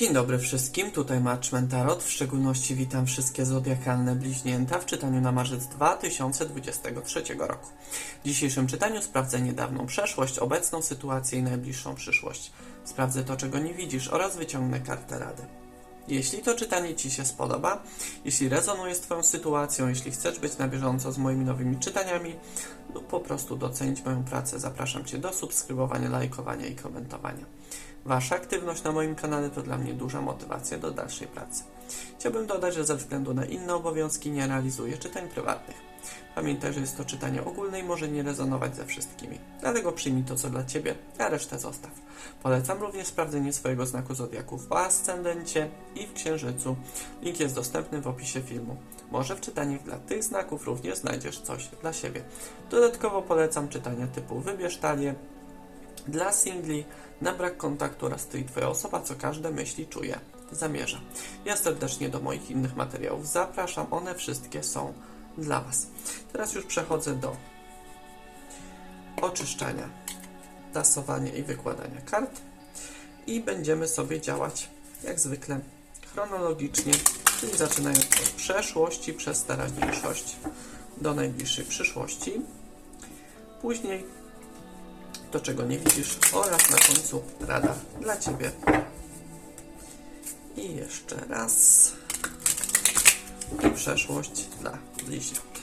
Dzień dobry wszystkim, tutaj Marczmen Tarot. W szczególności witam wszystkie zodiakalne bliźnięta w czytaniu na marzec 2023 roku. W dzisiejszym czytaniu sprawdzę niedawną przeszłość, obecną sytuację i najbliższą przyszłość. Sprawdzę to, czego nie widzisz oraz wyciągnę kartę rady. Jeśli to czytanie Ci się spodoba, jeśli rezonuje z Twoją sytuacją, jeśli chcesz być na bieżąco z moimi nowymi czytaniami lub po prostu docenić moją pracę, zapraszam Cię do subskrybowania, lajkowania i komentowania. Wasza aktywność na moim kanale to dla mnie duża motywacja do dalszej pracy. Chciałbym dodać, że ze względu na inne obowiązki nie realizuję czytań prywatnych. Pamiętaj, że jest to czytanie ogólne i może nie rezonować ze wszystkimi. Dlatego przyjmij to, co dla Ciebie, a resztę zostaw. Polecam również sprawdzenie swojego znaku zodiaku w ascendencie i w księżycu. Link jest dostępny w opisie filmu. Może w czytaniach dla tych znaków również znajdziesz coś dla siebie. Dodatkowo polecam czytania typu Wybierz talię, dla singli, na brak kontaktu oraz twoja osoba, co każde myśli, czuje, zamierza. Ja serdecznie do moich innych materiałów zapraszam, one wszystkie są dla Was. Teraz już przechodzę do oczyszczania, tasowania i wykładania kart i będziemy sobie działać jak zwykle chronologicznie, czyli zaczynając od przeszłości przez teraźniejszość do najbliższej przyszłości. Później to, czego nie widzisz, oraz na końcu rada dla Ciebie. I jeszcze raz. Przeszłość dla bliźniąt.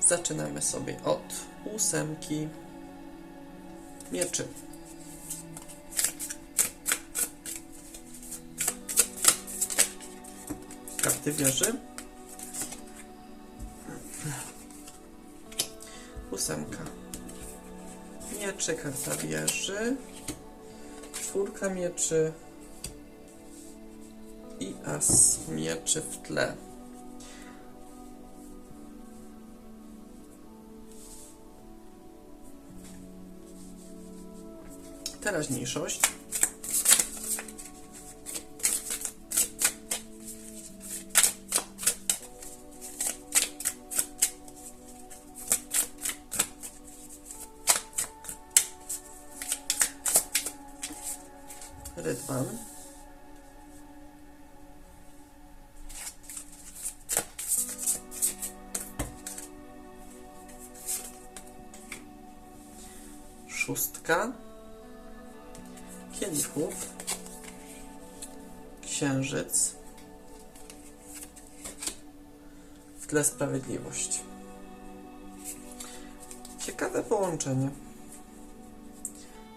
Zaczynamy sobie od ósemki mieczy. Karty wieży. Ósemka. Mieczy, karta wieży. Czwórka mieczy. I as mieczy w tle. Teraźniejszość. Szóstka. Kielichów. Księżyc. W tle sprawiedliwość. Ciekawe połączenie.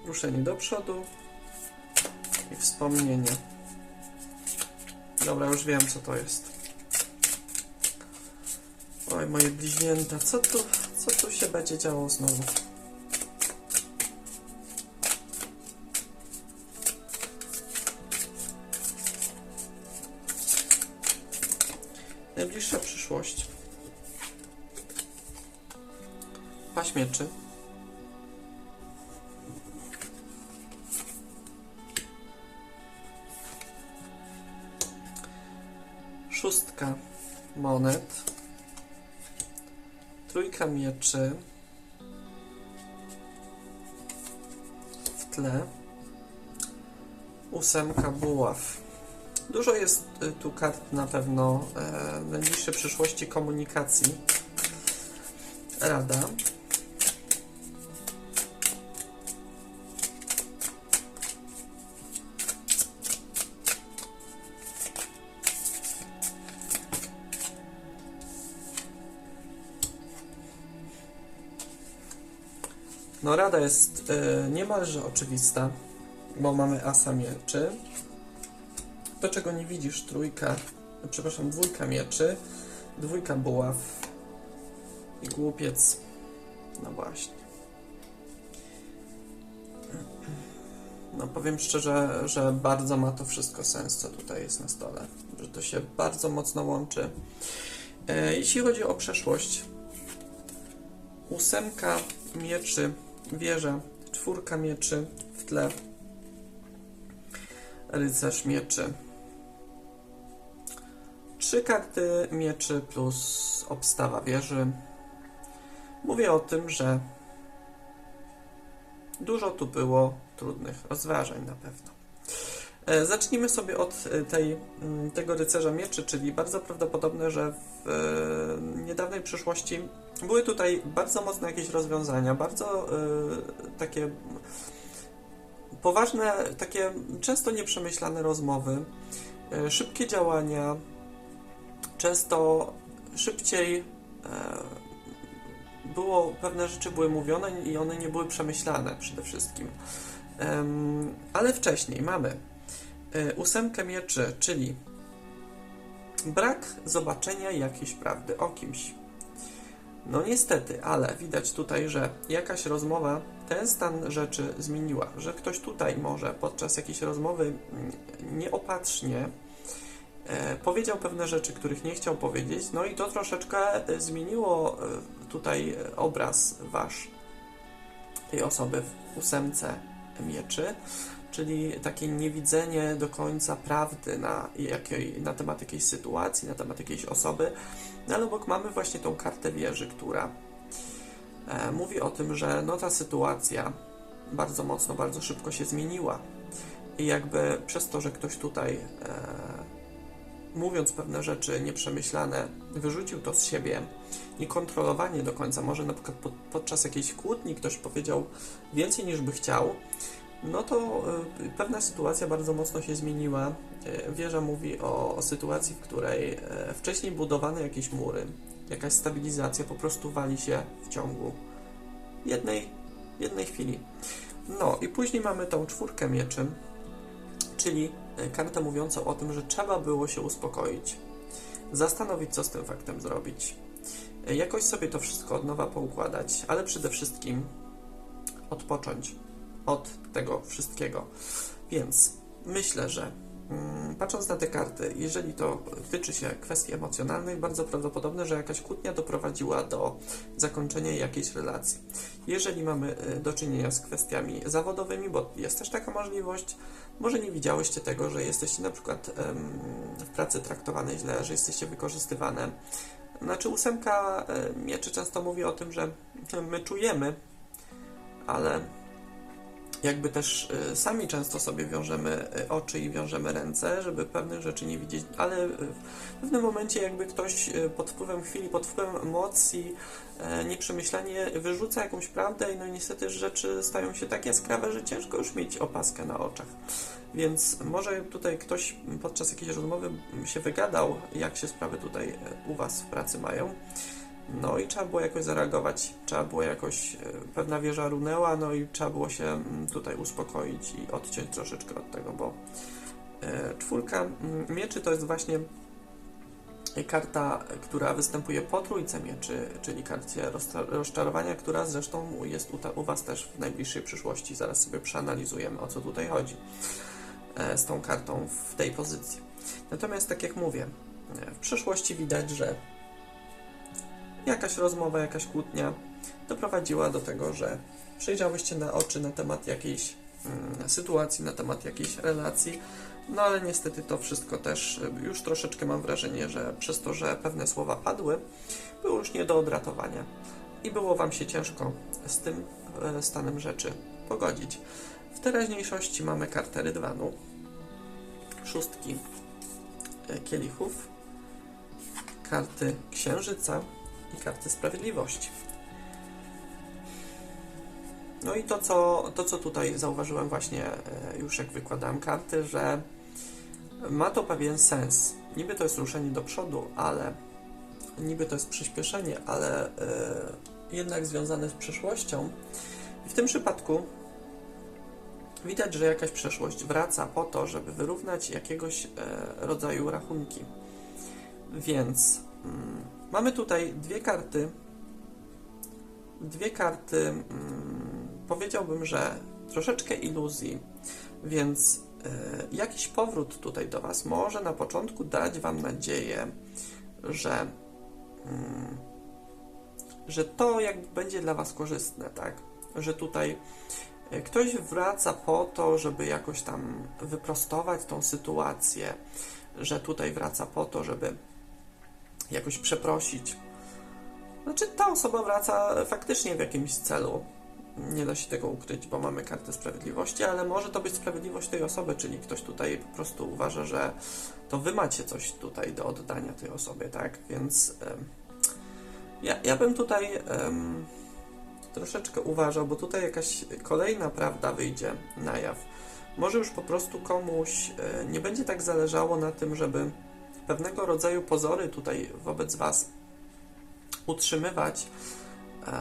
Ruszenie do przodu, i wspomnienie. Dobra, już wiem co to jest. Oj, moje bliźnięta, co tu, co tu się będzie działo znowu? Najbliższa przyszłość. Paść mieczy. szóstka monet, trójka mieczy w tle, ósemka buław. Dużo jest y, tu kart na pewno e, w najbliższej przyszłości komunikacji. Rada. No rada jest y, niemalże oczywista, bo mamy asa mieczy. To czego nie widzisz, trójka, przepraszam, dwójka mieczy, dwójka buław i głupiec. No właśnie. No powiem szczerze, że bardzo ma to wszystko sens, co tutaj jest na stole. Że to się bardzo mocno łączy. E, jeśli chodzi o przeszłość, ósemka mieczy wieża, czwórka mieczy w tle, rycerz mieczy. Trzy karty mieczy plus obstawa wieży. Mówię o tym, że Dużo tu było trudnych rozważań na pewno. E, Zacznijmy sobie od tej, mm, tego rycerza mieczy, czyli bardzo prawdopodobne, że w e, niedawnej przyszłości były tutaj bardzo mocne jakieś rozwiązania, bardzo e, takie poważne, takie często nieprzemyślane rozmowy, szybkie działania, często szybciej e, było, pewne rzeczy były mówione i one nie były przemyślane przede wszystkim. Ale wcześniej mamy e, ósemkę mieczy, czyli brak zobaczenia jakiejś prawdy o kimś. No niestety, ale widać tutaj, że jakaś rozmowa ten stan rzeczy zmieniła, że ktoś tutaj może podczas jakiejś rozmowy mm, nieopatrznie powiedział pewne rzeczy, których nie chciał powiedzieć, no i to troszeczkę e, zmieniło e, tutaj e, obraz wasz tej osoby w ósemce mieczy, czyli takie niewidzenie do końca prawdy na, jakiej, na temat jakiejś sytuacji, na temat jakiejś osoby, no ale obok mamy właśnie tą kartę wieży, która e, mówi o tym, że no ta sytuacja bardzo mocno, bardzo szybko się zmieniła. I jakby przez to, że ktoś tutaj e, mówiąc pewne rzeczy nieprzemyślane, wyrzucił to z siebie, niekontrolowanie do końca, może na przykład pod, podczas jakiejś kłótni ktoś powiedział więcej niż by chciał, no to y, pewna sytuacja bardzo mocno się zmieniła. Y, Wieża mówi o, o sytuacji, w której e, wcześniej budowane jakieś mury, jakaś stabilizacja po prostu wali się w ciągu jednej, jednej chwili. No i później mamy tą czwórkę mieczy, czyli e, kartę mówiącą o tym, że trzeba było się uspokoić, zastanowić, co z tym faktem zrobić, e, jakoś sobie to wszystko od nowa poukładać, ale przede wszystkim odpocząć od tego wszystkiego. Więc myślę, że patrząc na te karty, jeżeli to tyczy się kwestii emocjonalnych, bardzo prawdopodobne, że jakaś kłótnia doprowadziła do zakończenia jakiejś relacji. Jeżeli mamy y, do czynienia z kwestiami zawodowymi, bo jest też taka możliwość, może nie widziałyście tego, że jesteście na przykład w pracy traktowane źle, że jesteście wykorzystywane. Znaczy ósemka mieczy często mówi o tym, że my czujemy, ale jakby też y, sami często sobie wiążemy y, oczy i wiążemy ręce, żeby pewnych rzeczy nie widzieć, ale y, w pewnym momencie jakby ktoś pod wpływem chwili, pod wpływem emocji, e, nieprzemyślanie wyrzuca jakąś prawdę i no niestety rzeczy stają się tak jaskrawe, że ciężko już mieć opaskę na oczach. Więc może tutaj ktoś podczas jakiejś rozmowy się wygadał, jak się sprawy tutaj e, u Was w pracy mają. No i trzeba było jakoś zareagować, trzeba było jakoś, e, pewna wieża runęła, no i trzeba było się mm, tutaj uspokoić i odciąć troszeczkę od tego, bo e, czwórka mm, mieczy to jest właśnie karta, która występuje po trójce mieczy, czyli karcie rozcza- rozczarowania, która zresztą jest u, Was też w najbliższej przyszłości. Zaraz sobie przeanalizujemy, o co tutaj chodzi e, z tą kartą w tej pozycji. Natomiast, tak jak mówię, w przyszłości widać, że jakaś rozmowa, jakaś kłótnia doprowadziła do tego, że przejrzałyście na oczy na temat jakiejś mm, sytuacji, na temat jakiejś relacji. No ale niestety to wszystko też y, już troszeczkę mam wrażenie, że przez to, że pewne słowa padły, było już nie do odratowania i było Wam się ciężko z tym e, stanem rzeczy pogodzić. W teraźniejszości mamy kartę Rydwanu, szóstki e, kielichów, karty Księżyca i karty Sprawiedliwości. No i to co, to, co tutaj zauważyłem właśnie e, już jak wykładałem karty, że ma to pewien sens. Niby to jest ruszenie do przodu, ale niby to jest przyspieszenie, ale e, jednak związane z przeszłością. I w tym przypadku widać, że jakaś przeszłość wraca po to, żeby wyrównać jakiegoś e, rodzaju rachunki. Więc mm, mamy tutaj dwie karty. Dwie karty, mm, powiedziałbym, że troszeczkę iluzji, więc e, jakiś powrót tutaj do Was może na początku dać Wam nadzieję, że, mm, że to jakby będzie dla Was korzystne, tak? Że tutaj e, ktoś wraca po to, żeby jakoś tam wyprostować tą sytuację, że tutaj wraca po to, żeby jakoś przeprosić. Znaczy, ta osoba wraca faktycznie w jakimś celu. nie da się tego ukryć, bo mamy kartę sprawiedliwości, ale może to być sprawiedliwość tej osoby, czyli ktoś tutaj po prostu uważa, że to wy macie coś tutaj do oddania tej osobie, tak? Więc ja, ja bym tutaj troszeczkę uważał, bo tutaj jakaś kolejna prawda wyjdzie na jaw. Może już po prostu komuś e, nie będzie tak zależało na tym, żeby pewnego rodzaju pozory tutaj wobec was utrzymywać. E,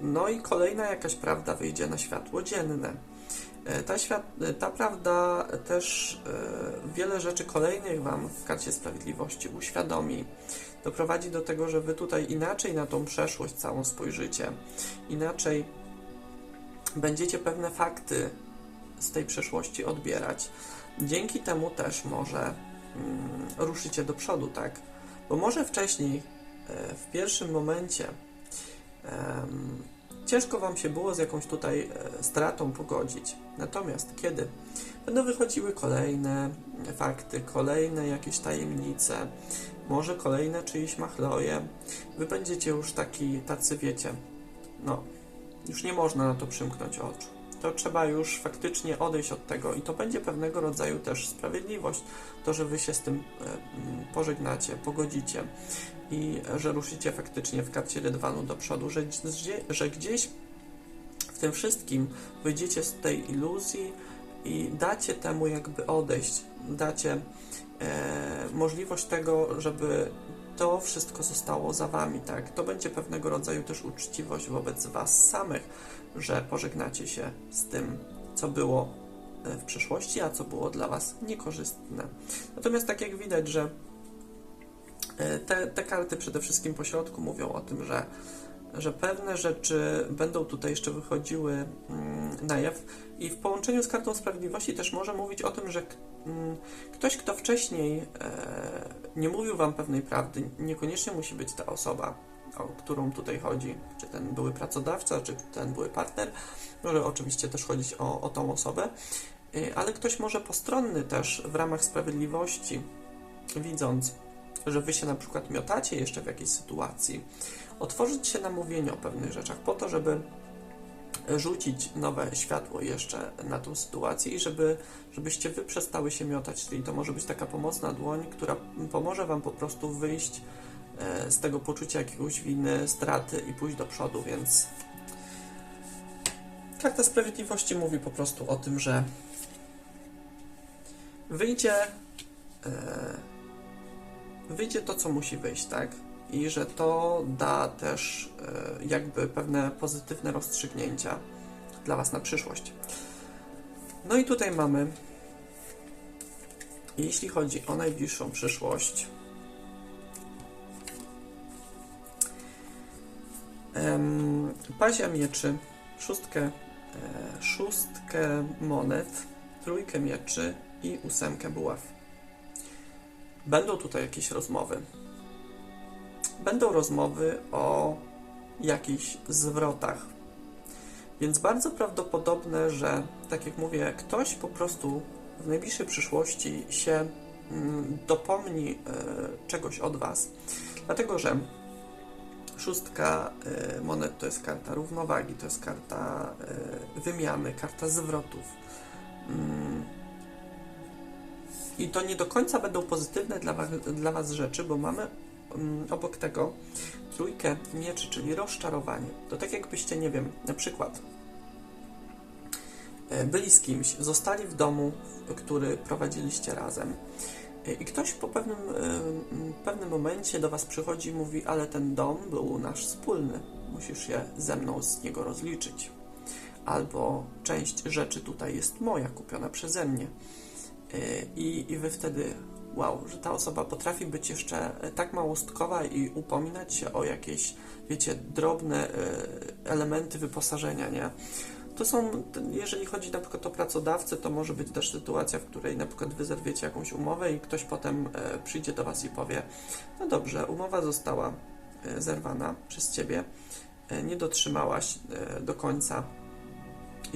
No i kolejna jakaś prawda wyjdzie na światło dzienne. E, Ta, świat, e, ta prawda też wiele rzeczy kolejnych Wam w karcie sprawiedliwości uświadomi. Doprowadzi do tego, że Wy tutaj inaczej na tą przeszłość całą spojrzycie. Inaczej będziecie pewne fakty z tej przeszłości odbierać. Dzięki temu też może ruszycie do przodu, tak? Bo może wcześniej, e, w pierwszym momencie, ciężko Wam się było z jakąś tutaj e, stratą pogodzić. Natomiast kiedy będą wychodziły kolejne fakty, kolejne jakieś tajemnice, może kolejne czyjeś machloje, Wy będziecie już taki, tacy wiecie, no, już nie można na to przymknąć oczu. To trzeba już faktycznie odejść od tego i to będzie pewnego rodzaju też sprawiedliwość. To, że wy się z tym e, mm, pożegnacie, pogodzicie i e, że ruszycie faktycznie w karcie rydwanu do przodu, że, że gdzieś w tym wszystkim wyjdziecie z tej iluzji i dacie temu jakby odejść, dacie e, możliwość tego, żeby to wszystko zostało za wami, tak? To będzie pewnego rodzaju też uczciwość wobec was samych, że pożegnacie się z tym, co było e, w przeszłości, a co było dla was niekorzystne. Natomiast tak jak widać, że e, te, te karty przede wszystkim po środku mówią o tym, że że pewne rzeczy będą tutaj jeszcze wychodziły mm, na jaw i w połączeniu z kartą sprawiedliwości też może mówić o tym, że mm, ktoś, kto wcześniej e, nie mówił wam pewnej prawdy, niekoniecznie musi być ta osoba, o którą tutaj chodzi, czy ten były pracodawca, czy ten były partner, może oczywiście też chodzić o, o tą osobę, e, ale ktoś może postronny też w ramach sprawiedliwości, widząc, że wy się na przykład miotacie jeszcze w jakiejś sytuacji, otworzyć się na mówienie o pewnych rzeczach, po to, żeby rzucić nowe światło jeszcze na tą sytuację i żeby, żebyście wy przestały się miotać. Czyli to może być taka pomocna dłoń, która pomoże wam po prostu wyjść z tego poczucia jakiegoś winy, straty i pójść do przodu, więc Karta Sprawiedliwości mówi po prostu o tym, że wyjdzie e, wyjdzie to, co musi wyjść, tak? I że to da też e, jakby pewne pozytywne rozstrzygnięcia dla Was na przyszłość. No i tutaj mamy, jeśli chodzi o najbliższą przyszłość, pazia mieczy, szóstkę, e, szóstkę monet, trójkę mieczy i ósemkę buław. Będą tutaj jakieś rozmowy. Będą rozmowy o jakichś zwrotach. Więc bardzo prawdopodobne, że tak jak mówię, ktoś po prostu w najbliższej przyszłości się mm, dopomni e, czegoś od Was. Dlatego, że szóstka e, monet to jest karta równowagi, to jest karta e, wymiany, karta zwrotów. Mm, i to nie do końca będą pozytywne dla was, dla was rzeczy, bo mamy mm, obok tego trójkę mieczy, czyli rozczarowanie. To tak jakbyście, nie wiem, na przykład e, byli z kimś, zostali w domu, który prowadziliście razem i ktoś po pewnym, e, m, pewnym momencie do was przychodzi i mówi, ale ten dom był nasz wspólny, musisz się ze mną z niego rozliczyć. Albo część rzeczy tutaj jest moja, kupiona przeze mnie. I, I wy wtedy, wow, że ta osoba potrafi być jeszcze tak małostkowa i upominać się o jakieś, wiecie, drobne elementy wyposażenia, nie? To są, jeżeli chodzi na przykład o pracodawcę, to może być też sytuacja, w której na przykład wy zerwiecie jakąś umowę i ktoś potem e, przyjdzie do was i powie, no dobrze, umowa została e, zerwana przez ciebie, e, nie dotrzymałaś do końca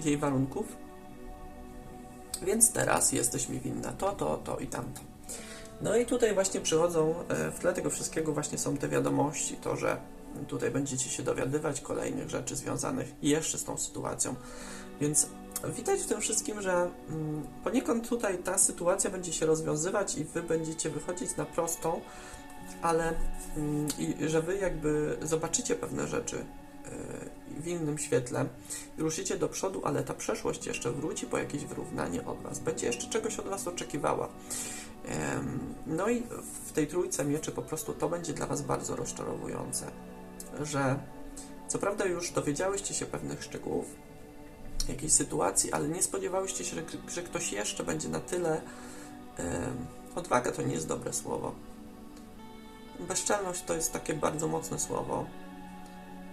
jej warunków, więc teraz jesteś mi winna to, to, to i tamto. No i tutaj właśnie przychodzą, w tle tego wszystkiego właśnie są te wiadomości, to, że tutaj będziecie się dowiadywać kolejnych rzeczy związanych jeszcze z tą sytuacją. Więc widać w tym wszystkim, że mm, poniekąd tutaj ta sytuacja będzie się rozwiązywać i wy będziecie wychodzić na prostą, ale mm, i że wy jakby zobaczycie pewne rzeczy yy, w innym świetle i ruszycie do przodu, ale ta przeszłość jeszcze wróci po jakieś wyrównanie od was, będzie jeszcze czegoś od was oczekiwała. No i w tej trójce mieczy po prostu to będzie dla Was bardzo rozczarowujące, że co prawda już dowiedziałyście się pewnych szczegółów, jakiejś sytuacji, ale nie spodziewałyście się, że, ktoś jeszcze będzie na tyle. em, odwaga to nie jest dobre słowo. Bezczelność to jest takie bardzo mocne słowo.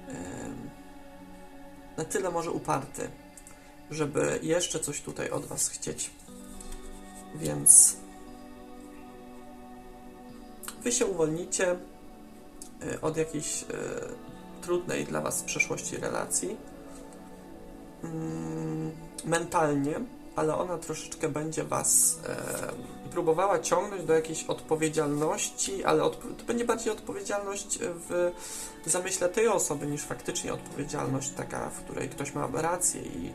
Em, na tyle może uparty, żeby jeszcze coś tutaj od Was chcieć. Więc Wy się uwolnicie od jakiejś y, trudnej dla Was w przeszłości relacji. Mm, mentalnie, ale ona troszeczkę będzie Was e, próbowała ciągnąć do jakiejś odpowiedzialności, ale to będzie bardziej odpowiedzialność w zamyśle tej osoby niż faktycznie odpowiedzialność taka, w której ktoś ma rację i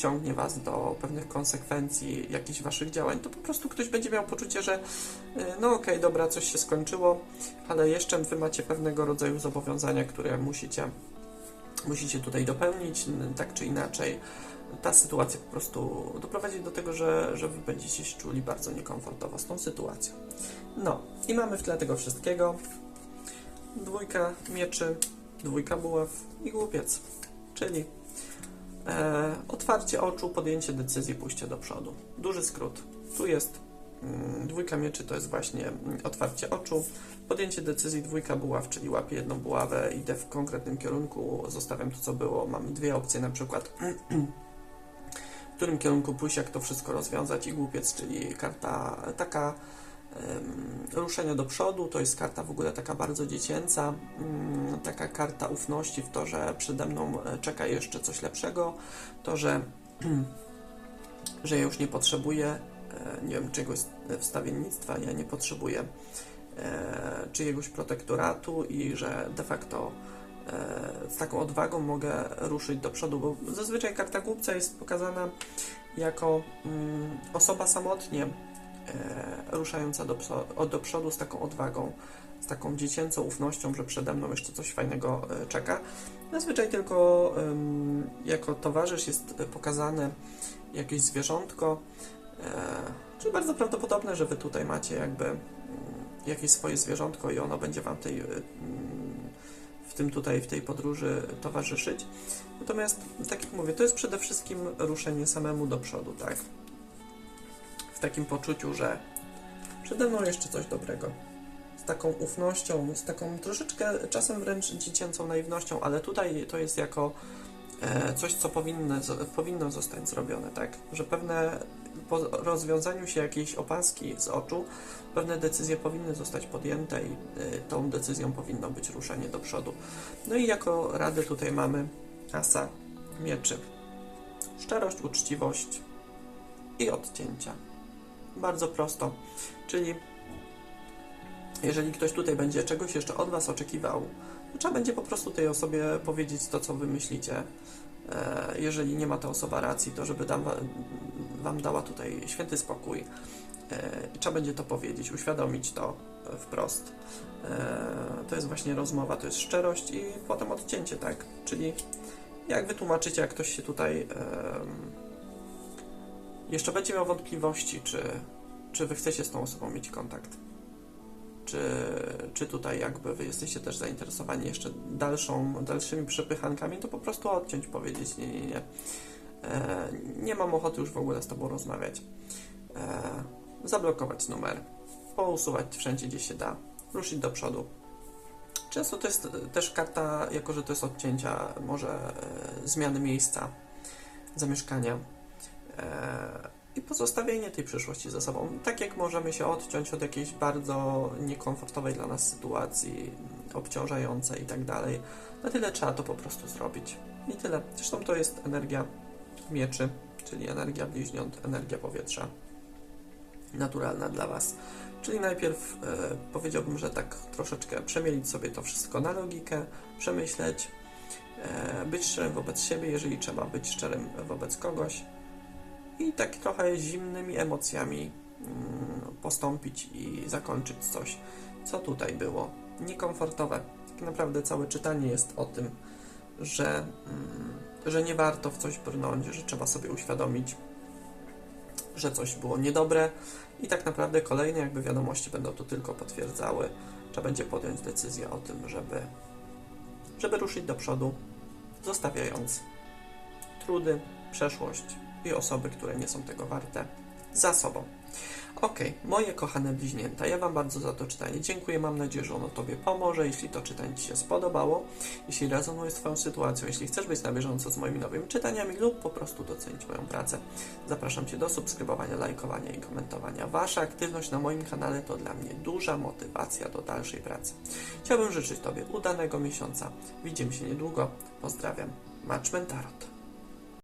ciągnie Was do pewnych konsekwencji jakichś Waszych działań, to po prostu ktoś będzie miał poczucie, że y, no okej, dobra, coś się skończyło, ale jeszcze Wy macie pewnego rodzaju zobowiązania, które musicie, musicie tutaj dopełnić, tak czy inaczej. Ta sytuacja po prostu doprowadzi do tego, że, że Wy będziecie się czuli bardzo niekomfortowo z tą sytuacją. No, i mamy w tle tego wszystkiego dwójka mieczy, dwójka buław i głupiec, czyli E, otwarcie oczu, podjęcie decyzji, pójście do przodu. Duży skrót. Tu jest mm, dwójka mieczy, to jest właśnie mm, otwarcie oczu, podjęcie decyzji, dwójka buław, czyli łapię jedną buławę, idę w konkretnym kierunku, zostawiam to, co było. Mam dwie opcje, na przykład w którym kierunku pójść, jak to wszystko rozwiązać i głupiec, czyli karta taka em, ruszenia do przodu, to jest karta w ogóle taka bardzo dziecięca, taka karta ufności w to, że przede mną e, czeka jeszcze coś lepszego, to, że, że ja już nie potrzebuję, e, nie wiem, czegoś wstawiennictwa, ja nie potrzebuję e, czyjegoś protektoratu i że de facto e, z taką odwagą mogę ruszyć do przodu, bo zazwyczaj karta głupca jest pokazana jako mm, osoba samotnie. e, ruszająca do, do przodu z taką odwagą, z taką dziecięcą ufnością, że przede mną jeszcze coś fajnego e, czeka. Zazwyczaj tylko jako towarzysz jest e, pokazane jakieś zwierzątko, e, czyli bardzo prawdopodobne, że Wy tutaj macie jakby mm, jakieś swoje zwierzątko i ono będzie Wam tej, e, mm, w tym tutaj, w tej podróży towarzyszyć. Natomiast, tak jak mówię, to jest przede wszystkim ruszenie samemu do przodu, tak? Takim poczuciu, że przede mną jeszcze coś dobrego. Z taką ufnością, z taką troszeczkę czasem wręcz dziecięcą naiwnością, ale tutaj to jest jako e, coś, co powinno, powinno zostać zrobione, tak? Że pewne po rozwiązaniu się jakiejś opaski z oczu, pewne decyzje powinny zostać podjęte i y, tą decyzją powinno być ruszenie do przodu. No i jako radę tutaj mamy asa mieczy. Szczerość, uczciwość i odcięcia. Bardzo prosto. Czyli jeżeli ktoś tutaj będzie czegoś jeszcze od Was oczekiwał, to trzeba będzie po prostu tej osobie powiedzieć to, co Wy myślicie. E, Jeżeli nie ma ta osoba racji, to żeby dam, wa- Wam dała tutaj święty spokój. E, Trzeba będzie to powiedzieć, uświadomić to wprost. E, To jest właśnie rozmowa, to jest szczerość i potem odcięcie, tak? Czyli jak wytłumaczycie, jak ktoś się tutaj jeszcze będzie miał wątpliwości, czy, czy wy chcecie z tą osobą mieć kontakt? Czy, czy tutaj jakby wy jesteście też zainteresowani jeszcze dalszą, dalszymi przepychankami, to po prostu odciąć, powiedzieć nie, nie, nie. E, nie mam ochoty już w ogóle z tobą rozmawiać. E, zablokować numer, pousuwać wszędzie, gdzie się da, ruszyć do przodu. Często to jest też karta, jako że to jest odcięcia, może e, zmiany miejsca zamieszkania i pozostawienie tej przyszłości za sobą. Tak jak możemy się odciąć od jakiejś bardzo niekomfortowej dla nas sytuacji, obciążającej i tak dalej, na tyle trzeba to po prostu zrobić. I tyle. Zresztą to jest energia mieczy, czyli energia bliźniąt, energia powietrza. naturalna dla Was. Czyli najpierw e, powiedziałbym, że tak troszeczkę przemielić sobie to wszystko na logikę, przemyśleć, e, być szczerym wobec siebie, jeżeli trzeba być szczerym wobec kogoś i tak trochę zimnymi emocjami mm, postąpić i zakończyć coś, co tutaj było niekomfortowe. Tak naprawdę całe czytanie jest o tym, że, mm, że nie warto w coś brnąć, że trzeba sobie uświadomić, że coś było niedobre i tak naprawdę kolejne jakby wiadomości będą to tylko potwierdzały. Trzeba będzie podjąć decyzję o tym, żeby, żeby ruszyć do przodu, zostawiając trudy, przeszłość i osoby, które nie są tego warte, za sobą. Ok, moje kochane bliźnięta, ja Wam bardzo za to czytanie dziękuję. Mam nadzieję, że ono Tobie pomoże. Jeśli to czytanie Ci się spodobało, jeśli rezonuje z Twoją sytuacją, jeśli chcesz być na bieżąco z moimi nowymi czytaniami lub po prostu docenić moją pracę, zapraszam Cię do subskrybowania, lajkowania i komentowania. Wasza aktywność na moim kanale to dla mnie duża motywacja do dalszej pracy. Chciałbym życzyć Tobie udanego miesiąca. Widzimy się niedługo. Pozdrawiam. Matchment Tarot.